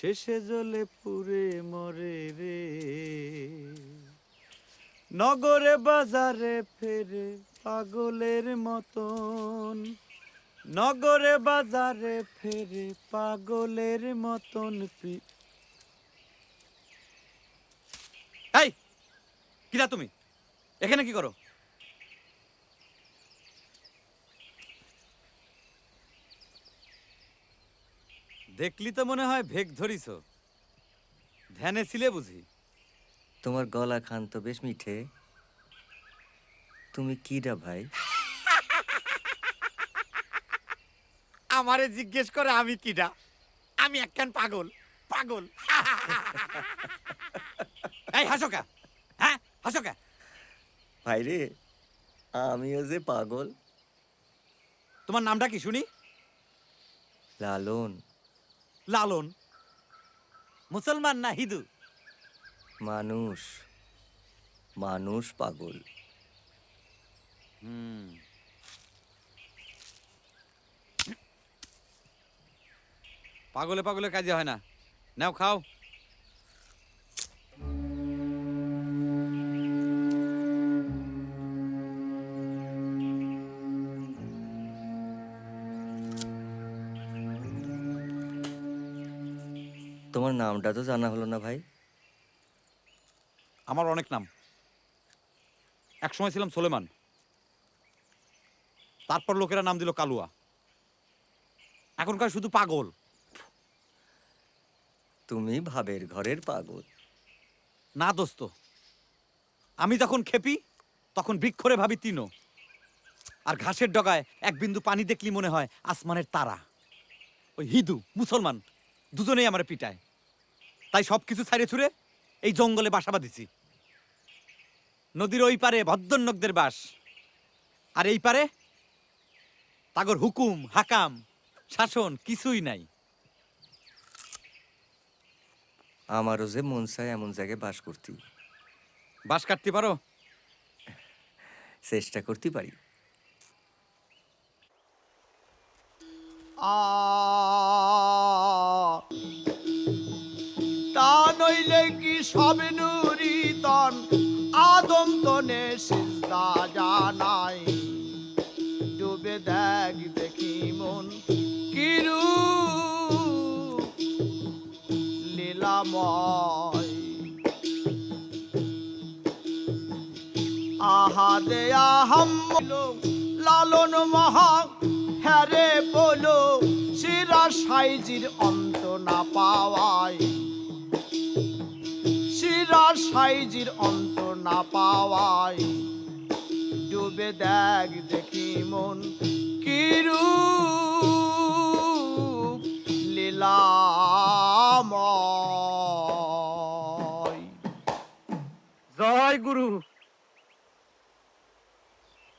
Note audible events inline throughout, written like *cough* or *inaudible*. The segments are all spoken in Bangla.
শেষে জ্বলে পুরে মরে রে। নগরে বাজারে ফেরে পাগলের মতন। নগরে বাজারে ফেরে পাগলের মতন এই, কিরা তুমি? এখানে কি করো? দেখলি তো মনে হয় ভেগ ধরিছ। ধ্যানে ছিলে বুঝি। তোমার গলা খান তো বেশ মিঠে। তুমি কিরা ভাই? আমারে জিজ্ঞেস করে আমি কিডা। আমি একখান পাগল পাগল। *laughs* এই হাসোকা হ্যাঁ হাসোকা ভাই রে আমিও যে পাগল। তোমার নামটা কি শুনি? লালন। লালন। মুসলমান না হিন্দু? মানুষ। মানুষ পাগল। হুম। পাগলে পাগলে কাজে হয় না। নাও খাও। তোমার নামটা তো জানা হলো না ভাই। আমার অনেক নাম। এক সময় ছিলাম সোলেমান। তারপর লোকেরা নাম দিল কালুয়া। এখনকার শুধু পাগল। তুমি ভাবের ঘরের পাগল। না দোস্ত। আমি যখন খেপি তখন বৃক্ষরে ভাবি তিনো। আর ঘাসের ডগায় এক বিন্দু পানি দেখলি মনে হয় আসমানের তারা। ওই হিন্দু মুসলমান। দুজনেই আমার পিটায়। তাই সব কিছু ছাড়ে ছুড়ে এই জঙ্গলে বাসা বাঁধিছি। নদীর ওই পারে ভদ্রন্নকদের বাস। আর এই পারে তাগর হুকুম হাকাম শাসন কিছুই নাই। আমারও যে মন চায় এমন জায়গায় বাস করতি বাস কাটতে পারো? চেষ্টা করতে পারি। তা সবে নুরিতন, আদম তনে সিজদা জানাই ডুবে দেখ দেখি মন, কিরু লীলাময়। আহা দে আহম লালন মহা হ্যারে বলো শিরা সাইজির অন্ত না পাওয়ায়। শিরা সাইজির অন্ত না পাওয়াই। ডুবে দেখ দেখি মন কিরু লীলাময়। জয় গুরু।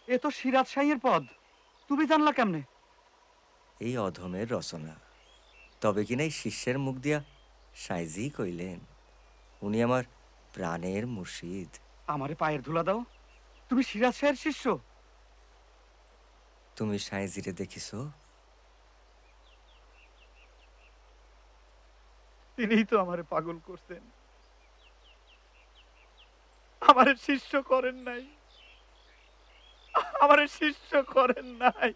এ তো সিরাজ শাহীর পদ। তুমি জানলা কেমনে? এই অধমের রচনা। তবে কিনা এই শিষ্যের মুখ দিয়া সাইজি কইলেন উনি আমার প্রাণের মুর্শিদ। আমারে পায়ের ধুলা দাও। তুমি সিরাজ শাহের শিষ্য। তুমি সাইজিরে দেখিছো? তিনিই তো আমারে পাগল করছেন। আমারে শিষ্য করেন নাই। আমারে শিষ্য করেন নাই।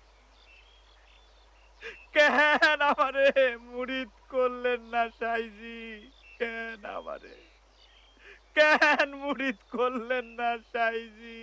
কেন আমারে মুরিদ করলেন না সাইজি কেন আমারে? কেন মুরিদ করলেন না সাইজি?